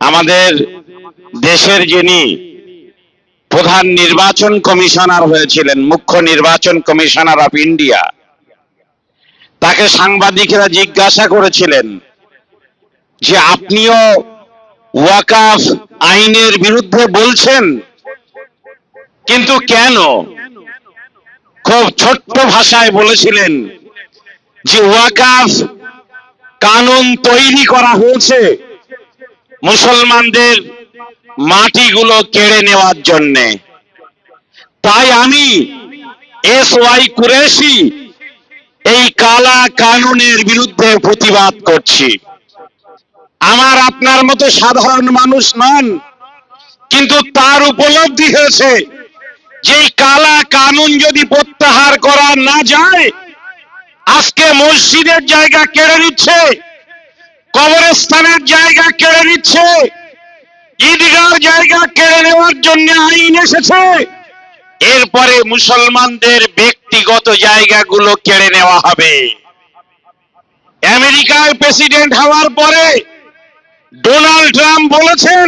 আমাদের দেশের যিনি প্রধান নির্বাচন কমিশনার হয়েছিলেন, মুখ্য নির্বাচন কমিশনার অফ ইন্ডিয়া, তাকে সাংবাদিকেরা জিজ্ঞাসা করেছিলেন যে আপনিও ওয়াকাফ আইনের বিরুদ্ধে বলছেন, কিন্তু কেন? খুব ছোট্ট ভাষায় বলেছিলেন যে ওয়াকাফ কানুন তৈরি করা হয়েছে। মুসলমানদের মাটিগুলো কেড়ে নেওয়ার জন্যে। তাই আমি এস ওয়াই কুরেশি এই কালা কানুনের বিরুদ্ধে প্রতিবাদ করছি। আমার আপনার মতো সাধারণ মানুষ নন, কিন্তু তার উপলব্ধি হয়েছে যে কালা কানুন যদি প্রত্যাহার করা না যায়, আজকে মসজিদের জায়গা কেড়ে নিচ্ছে। কবরস্থানের জায়গা কেড়ে নিচ্ছে। ঈদগার জায়গা কেড়ে নেওয়ার জন্য আইন এসেছে। এরপরে মুসলমানদের ব্যক্তিগত জায়গাগুলো কেড়ে নেওয়া হবে। আমেরিকার প্রেসিডেন্ট হওয়ার পরে ডোনাল্ড ট্রাম্প বলেছেন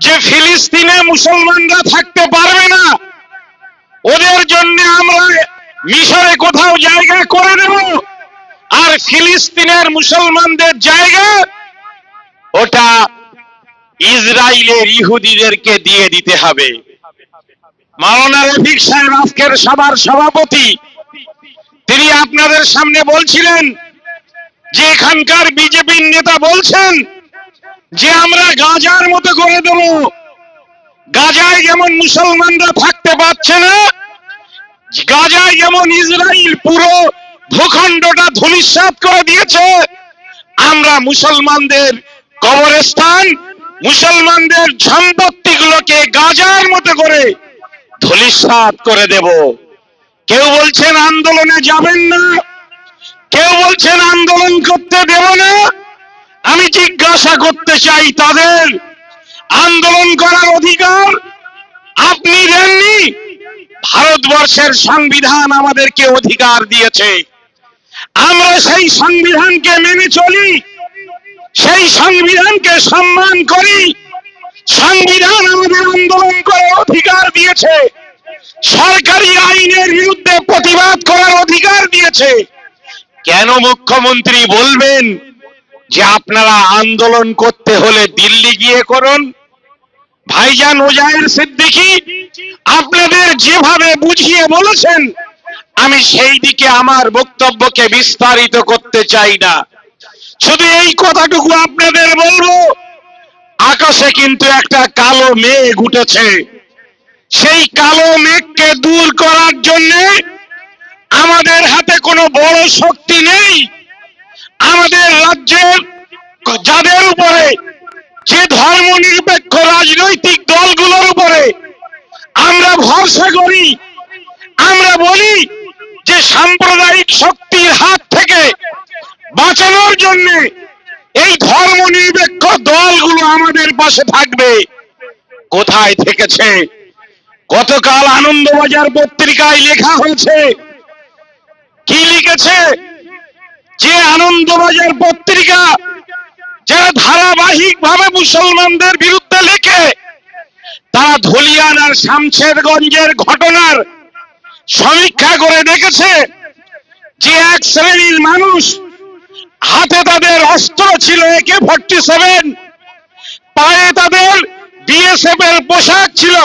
যে ফিলিস্তিনে মুসলমানরা থাকতে পারবে না। ওদের জন্য আমরা মিশরে কোথাও জায়গা করে দেব আর ফিলিস্তিনের মুসলমানদের জায়গা, ওটা ইসরায়েলের ইহুদিদেরকে দিয়ে দিতে হবে। মাওলানা রফিক সাহেব আজকের সবার সভাপতি, তিনি আপনাদের সামনে বলছিলেন যে এখানকার বিজেপির নেতা বলছেন যে আমরা গাজার মতো করে দেব। গাজায় যেমন মুসলমানরা থাকতে পারছে না, গাজায় যেমন ইসরায়েল পুরো ভূখণ্ডটা ধূলিসাৎ করে দিয়েছে। আমরা মুসলমানদের কবরস্থান, মুসলমানদের সম্পত্তিগুলোকে গাজার মতো করে ধূলিসাৎ করে দেব। কেউ বলছেন আন্দোলনে যাবেন না, কেউ বলছেন আন্দোলন করতে দেব না। আমি জিজ্ঞাসা করতে চাই তাদের, আন্দোলন করার অধিকার আপনি দেননি? ভারতবর্ষের সংবিধান আমাদেরকে অধিকার দিয়েছে। আমরা সেই সংবিধানকে মেনে চলি, সেই সংবিধানকে সম্মান করি। সংবিধান আমাদের আন্দোলন করার অধিকার দিয়েছে। সরকারি আইনের বিরুদ্ধে প্রতিবাদ করার অধিকার দিয়েছে। কেন মুখ্যমন্ত্রী বলবেন যে আপনারা আন্দোলন করতে হলে দিল্লি গিয়ে করুন? ভাইজান ওজায়ের সিদ্দিকী, আপনাদের যেভাবে বুঝিয়ে বলেছেন আমি সেই দিকে আমার বক্তব্যকে বিস্তারিত করতে চাই না। শুধু এই কথাটুকু আপনাদের বলব, আকাশে কিন্তু একটা কালো মেঘ উঠেছে। সেই কালো মেঘকে দূর করার জন্য আমাদের হাতে কোনো বড় শক্তি নেই। আমাদের রাজ্যের যাদের উপরে, যে ধর্ম নিরপেক্ষ রাজনৈতিক দলগুলোর উপরে আমরা ভরসা করি, আমরা বলি যে সাম্প্রদায়িক শক্তির হাত থেকে বাঁচানোর জন্য এই ধর্ম নিরপেক্ষ দলগুলো আমাদের পাশে থাকবে। কোথায় থেকেছে? গতকাল আনন্দবাজার পত্রিকায় লেখা হয়েছে, কি লিখেছে? যে আনন্দবাজার পত্রিকা যারা ধারাবাহিক ভাবে মুসলমানদের বিরুদ্ধে লেখে, তারা ধলিয়ান আর শামশেরগঞ্জের ঘটনার সমীক্ষা করে দেখেছে যে এক শ্রেণির মানুষ হাতে তাদের অস্ত্র ছিল একে ফর্টি সেভেন পায়ে তাদের বিএসএফ এর পোশাক ছিল,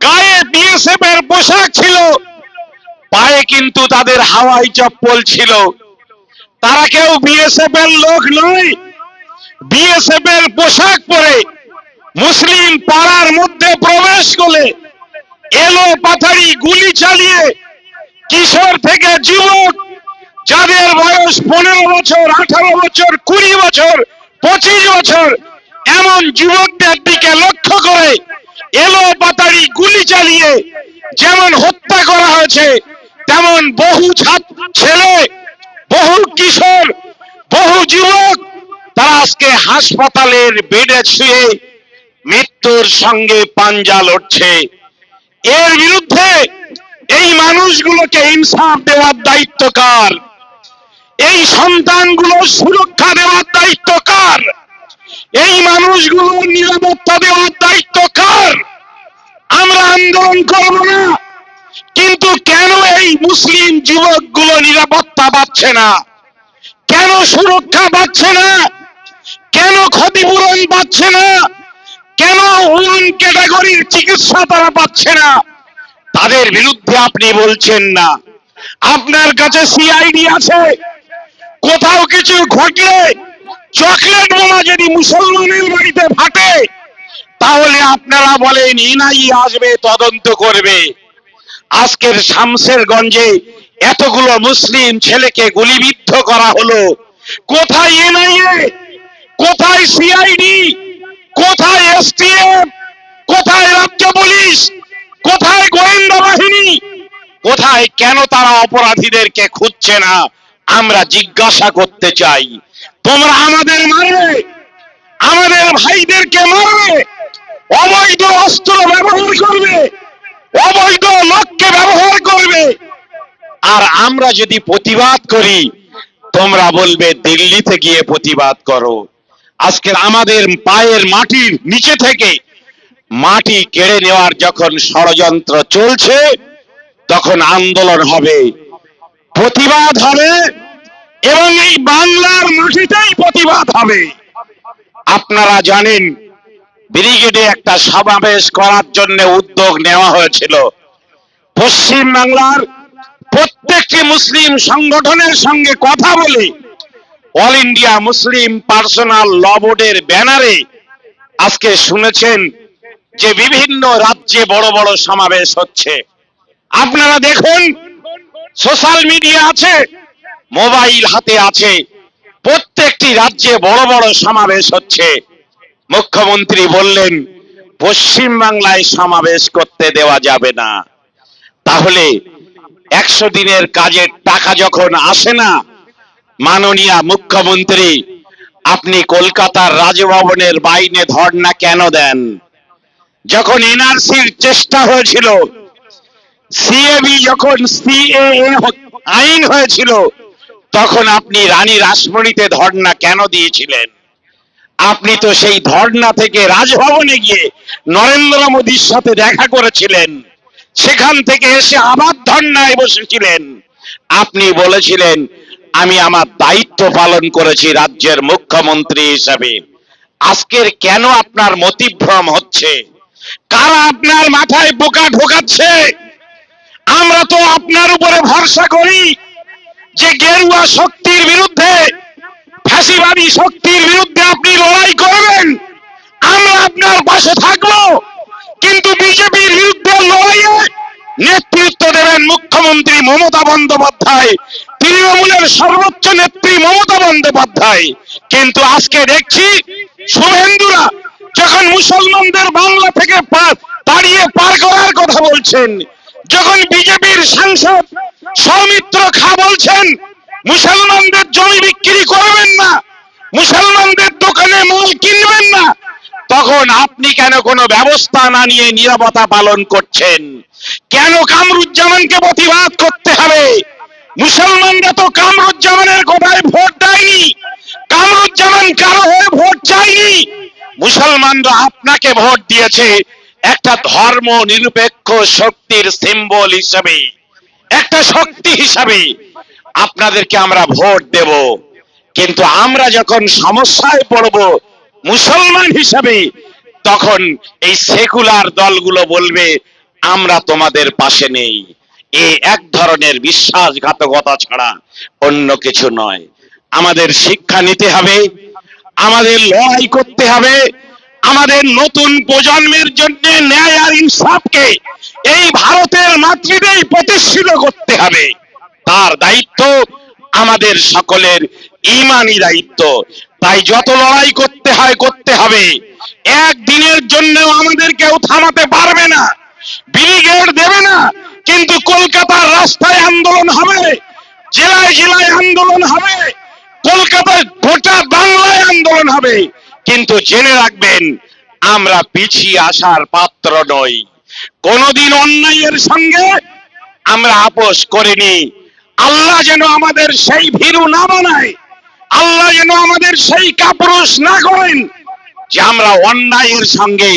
গায়ে বিএসএফ এর পোশাক ছিল, পায়ে কিন্তু তাদের হাওয়াই চপ্পল ছিল। তারা কেউ বিএসএফ এর লোক নয় বিএসএফ এর পোশাক পরে মুসলিম পাড়ার মধ্যে প্রবেশ করে এলো পাথারি, গুলি চালিয়ে কিশোর থেকে যুবক, যাদের বয়স পনেরো বছর, আঠারো বছর, কুড়ি বছর, পঁচিশ বছর, এমন যুবকদের দিকে লক্ষ্য করে এলো পাতাড়ি গুলি চালিয়ে যেমন হত্যা করা হয়েছে, তেমন বহু ছাত্র ছেলে, বহু কিশোর, বহু যুবক, তারা আজকে হাসপাতালের বেডে শুয়ে মৃত্যুর সঙ্গে পাঞ্জা লড়ছে। এর বিরুদ্ধে এই মানুষগুলোকে ইনসাফ দেওয়ার দায়িত্ব কার? এই সন্তানগুলো সুরক্ষা দেওয়ার দায়িত্ব কার? এই মানুষগুলো নিরাপত্তা দেওয়ার দায়িত্ব কার? আমরা আন্দোলন করব না। কিন্তু কেন এই মুসলিম যুবকগুলো নিরাপত্তা পাচ্ছে না? কেন সুরক্ষা পাচ্ছে না? কেন ক্ষতিপূরণ পাচ্ছে না? কেন ওয়ান ক্যাটাগরির চিকিৎসা তারা পাচ্ছে না। তাদের বিরুদ্ধে আপনি বলছেন না। আপনার কাছে সিআইডি আছে। কোথাও কিছু ঘটলে চকলেট বোমা যদি মুসলমানের বাড়িতে ফাটে, তাহলে আপনারা বলেন এনআই আসবে, তদন্ত করবে। আজকের শামসেরগঞ্জে এতগুলো মুসলিম ছেলেকে গুলিবিদ্ধ করা হলো। কোথায় এনআইএ? কোথায় সিআইডি কোথায় এসটিএফ? কোথায় রাজ্য পুলিশ? কোথায় গোয়েন্দা বাহিনী? কোথায় কেন তারা অপরাধীদেরকে খুঁজছে না? আমরা জিজ্ঞাসা করতে চাই। তোমরা আমাদের মারবে। আমাদের ভাইদেরকে মারবে। অবৈধ অস্ত্র ব্যবহার করবে। অবৈধ লোককে ব্যবহার করবে। আর আমরা যদি প্রতিবাদ করি, তোমরা বলবে, দিল্লিতে গিয়ে প্রতিবাদ করো। আজকের আমাদের পায়ের মাটির নিচে থেকে মাটি কেড়ে নেওয়ার যখন ষড়যন্ত্র চলছে, তখন আন্দোলন হবে। প্রতিবাদ হবে এবং এই বাংলার মাটিতেই প্রতিবাদ হবে। আপনারা জানেন, ব্রিগেডে একটা সমাবেশ করার জন্য উদ্যোগ নেওয়া হয়েছিল। পশ্চিম বাংলার প্রত্যেকটি মুসলিম সংগঠনের সঙ্গে কথা বলে all India Muslim personal law বোর্ডের ব্যানারে আজকে শুনেছেন যে বিভিন্ন রাজ্যে বড় বড় সমাবেশ হচ্ছে। আপনারা দেখুন, সোশ্যাল মিডিয়া আছে, মোবাইল হাতে আছে, প্রত্যেকটি রাজ্যে বড় বড় সমাবেশ হচ্ছে। মুখ্যমন্ত্রী বললেন পশ্চিম বাংলায় সমাবেশ করতে দেওয়া যাবে না। তাহলে একশো দিনের কাজের টাকা যখন আসে না মাননীয় মুখ্যমন্ত্রী, আপনি কলকাতার রাজভবনের বাইরে ধর্ণা কেন দেন? যখন এনআরসির চেষ্টা হয়েছিল, সিএবি যখন সিএএ আইন হয়েছিল, তখন আপনি রানী রাসমণিতে ধর্ণা কেন দিয়েছিলেন? আপনি তো সেই ধর্ণা থেকে রাজভবনে গিয়ে নরেন্দ্র মোদীর সাথে দেখা করেছিলেন। সেখান থেকে এসে আবার ধর্ণায় বসেছিলেন। আপনি বলেছিলেন আমি আমার দায়িত্ব পালন করেছি রাজ্যের মুখ্যমন্ত্রী হিসাবে। আজকের কেন আপনার মতিভ্রম হচ্ছে? কারা আপনার মাথায় বোকা ঢোকাচ্ছে? আমরা তো আপনার উপরে ভরসা করি যে গেরুয়া শক্তির বিরুদ্ধে, ফ্যাসিবাদী শক্তির বিরুদ্ধে আপনি লড়াই করবেন। আমরা আপনার পাশে থাকব, কিন্তু বিজেপির বিরুদ্ধে লড়াইয়ে নেতৃত্ব দেবেন মুখ্যমন্ত্রী মমতা বন্দ্যোপাধ্যায়। তৃণমূলের সর্বোচ্চ নেত্রী মমতা বন্দ্যোপাধ্যায়। কিন্তু আজকে দেখছি শুভেন্দুরা যখন মুসলমানদের বাংলা থেকে তাড়িয়ে পার করার কথা বলছেন, যখন বিজেপির সাংসদ সৌমিত্র খা বলছেন, মুসলমানদের জমি বিক্রি করবেন না, মুসলমানদের দোকানে মাল কিনবেন না, তখন আপনি কেন কোনো ব্যবস্থা না নিয়ে নিরাপত্তা পালন করছেন? কেন কামরুজ্জামানকে প্রতিবাদ করতে হবে? মুসলমানরা তো কামরুজ্জামানের কথায় ভোট দেয়নি। কামরুজ্জামান কারও হয়ে ভোট চাইনি মুসলমানরা আপনাকে ভোট দিয়েছে একটা ধর্ম নিরপেক্ষ শক্তির সিম্বল হিসাবে। একটা শক্তি হিসাবে আপনাদেরকে আমরা ভোট দেব। কিন্তু আমরা যখন সমস্যায় পড়ব মুসলমান হিসাবে, তখন এই সেকুলার দলগুলো বলবে, আমরা তোমাদের পাশে নেই। এ এক ধরনের বিশ্বাসঘাতকতা ছাড়া অন্য কিছু নয়। আমাদের শিক্ষা নিতে হবে, আমাদের লড়াই করতে হবে, আমাদের নতুন প্রজন্মের জন্য ন্যায় আর ইনসাফকে এই ভারতের মাতৃদেই প্রতিষ্ঠিত করতে হবে। তার দায়িত্ব আমাদের সকলের ইমানি দায়িত্ব। তাই যত লড়াই করতে হয়, করতে হবে। একদিনের জন্য আমাদের কেউ থামাতে পারবে না ব্রিগেড দেবে না কিন্তু কলকাতার রাস্তায় আন্দোলন হবে, জেলায় জেলায় আন্দোলন হবে, কলকাতার গোটা বাংলায় আন্দোলন হবে। কিন্তু জেনে রাখবেন, আমরা পিছিয়ে আসার পাত্র নই। কোনদিন অন্যায়ের সঙ্গে আমরা আপোষ করিনি। আল্লাহ যেন আমাদের সেই ভীরু না বানায়, আল্লাহ যেন আমাদের সেই কাপুরুষ না করেন, যে আমরা অন্যায়ের সঙ্গে,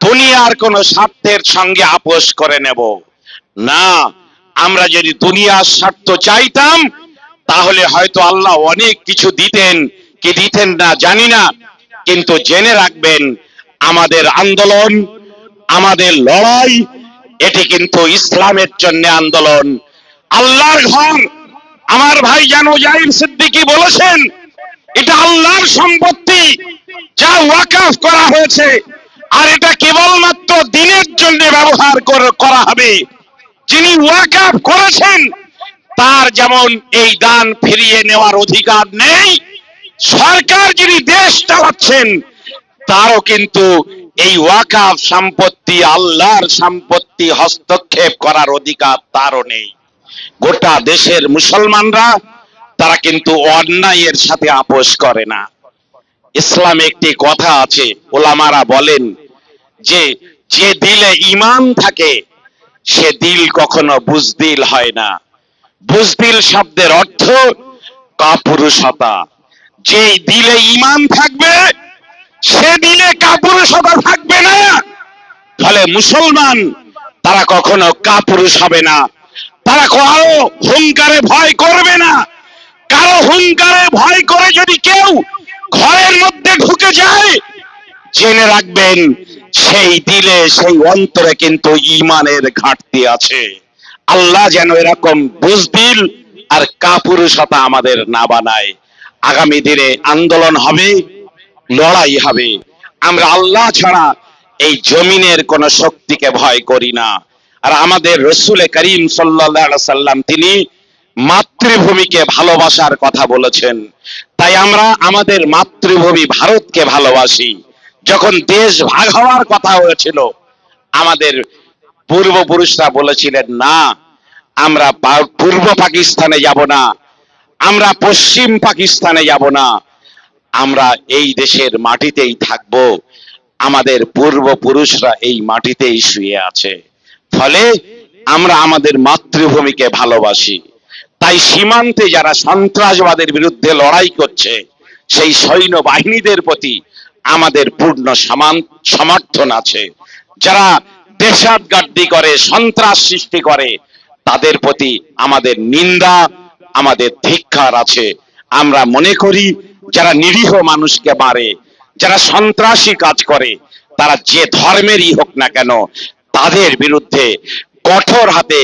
দুনিয়ার কোন স্বার্থের সঙ্গে আপোষ করে নেব। না, আমরা যদি দুনিয়ার স্বার্থ চাইতাম, তাহলে হয়তো আল্লাহ অনেক কিছু দিতেন। কি দিতেন না জানি না, কিন্তু জেনে রাখবেন, আমাদের আন্দোলন, আমাদের লড়াই, এটি কিন্তু ইসলামের জন্য আন্দোলন। আল্লাহর ঘর, আমার ভাই জানো জাহির সিদ্দিকী বলেছেন, এটা আল্লাহর সম্পত্তি, যা ওয়াকাফ করা হয়েছে, আর এটা কেবলমাত্র দিনের জন্য ব্যবহার কর- করা হবে। যিনি ওয়াকাফ করেছেন, তার যেমন এই দান ফিরিয়ে নেওয়ার অধিকার নেই, সরকার যিনি দেশ চালাচ্ছেন, তারও কিন্তু এই ওয়াকাফ সম্পত্তি, আল্লাহর সম্পত্তি হস্তক্ষেপ করার অধিকার তারও নেই। গোটা দেশের মুসলমানরা, তারা কিন্তু অন্যায়ের সাথে আপোষ করে না। ইসলামে একটি কথা আছে, ওলামারা বলেন যে যে দিলে ইমান থাকে সে দিল কখনো বুজদিল হয় না। বুজদিল শব্দের অর্থ কাপুরুষতা। যে দিলে ইমান থাকবে, সে দিলে কাপুরুষতা থাকবে না। ফলে মুসলমান, তারা কখনো কাপুরুষ হবে না। তারা কারও হুঙ্কারে ভয় করবে না। কারও হুঙ্কারে ভয় করে যদি কেউ ঘরের মধ্যে ঢুকে যায়, জেনে রাখবেন সেই দিলে সেই অন্তরে কিন্তু ইমানের ঘাটতি আছে। আল্লাহ যেন এরকম বুঝদিল আর কাপুরুষতা আমাদের না বানায়। আগামী দিনে আন্দোলন হবে, লড়াই হবে। আমরা আল্লাহ ছাড়া এই জমিনের কোন শক্তিকে ভয় করি না। আর আমাদের রসুলে করিম সাল্লাহ সাল্লাম তিনি মাতৃভূমিকে ভালোবাসার কথা বলেছেন। তাই আমরা আমাদের মাতৃভূমি ভারতকে ভালোবাসি। যখন দেশ ভাগ হওয়ার কথা হয়েছিল, আমাদের পূর্বপুরুষরা বলেছিলেন, না, আমরা পূর্ব পাকিস্তানে যাব না, আমরা পশ্চিম পাকিস্তানে যাব না, আমরা এই দেশের মাটিতেই থাকব, আমাদের পূর্বপুরুষরা এই মাটিতেই শুয়ে আছে। ফলে আমরা আমাদের মাতৃভূমিকে ভালোবাসি। তাই সীমান্তে যারা সন্ত্রাসবাদের বিরুদ্ধে লড়াই করছে, সেই সৈন্য বাহিনীদের প্রতি আমাদের পূর্ণ সমান সমর্থন আছে। যারা দেশাদগার্দি করে, সন্ত্রাস সৃষ্টি করে, তাদের প্রতি আমাদের নিন্দা, আমাদের ধিক্কার আছে। আমরা মনে করি, যারা নিরীহ মানুষকে মারে, যারা সন্ত্রাসী কাজ করে, তারা যে ধর্মেরই হোক না কেন, তাদের বিরুদ্ধে কঠোর হাতে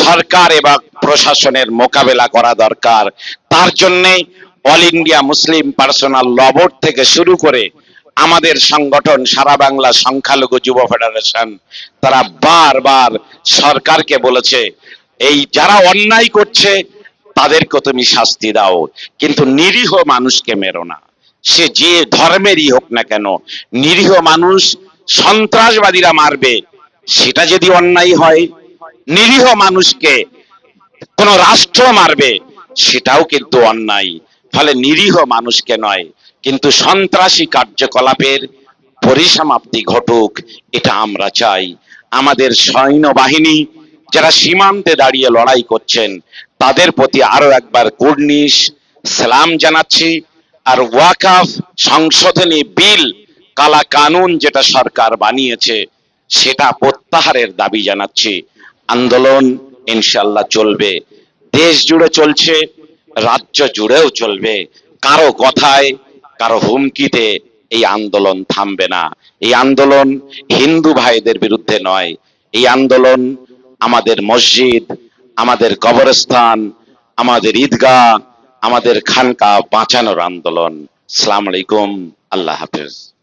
সরকার এবং প্রশাসনের মোকাবেলা করা দরকার। তার জন্যে all India Muslim personal law board থেকে শুরু করে আমাদের সংগঠন সারা বাংলা সংখ্যালঘু যুব ফেডারেশন, তারা বারবার সরকারকে বলেছে, এই যারা অন্যায় করছে তাদেরকে তুমি শাস্তি দাও। কিন্তু নিরীহ মানুষকে মেরো না। সে যে ধর্মেরই হোক না কেন, নিরীহ মানুষ সন্ত্রাসবাদীরা মারবে, সেটা যদি অন্যায় হয়, নিরীহ মানুষকে কোন রাষ্ট্র মারবে, সেটাও কিন্তু অন্যায়। ফলে নিরীহ মানুষকে নয় কিন্তু সন্ত্রাসী কার্যকলাপের পরিসমাপ্তি ঘটুক, এটা আমরা চাই। আমাদের সৈন্যবাহিনী যারা সীমান্তে দাঁড়িয়ে লড়াই করছেন, তাদের প্রতি আরও একবার কুর্নিশ, সালাম জানাচ্ছি। আর ওয়াকাফ সংশোধনী বিল, কালা কানুন যেটা সরকার বানিয়েছে, সেটা প্রত্যাহারের দাবি জানাচ্ছি। আন্দোলন ইনশাল্লাহ চলবে। দেশ জুড়ে চলছে, রাজ্য জুড়েও চলবে। কারও কথায় কারও হুমকিতে এই আন্দোলন থামবে না। এই আন্দোলন হিন্দু ভাইদের বিরুদ্ধে নয়। এই আন্দোলন আমাদের মসজিদ, আমাদের কবরস্থান, আমাদের ঈদগাহ, আমাদের খানকা বাঁচানোর আন্দোলন। সালাম আলাইকুম। আল্লাহ হাফেজ।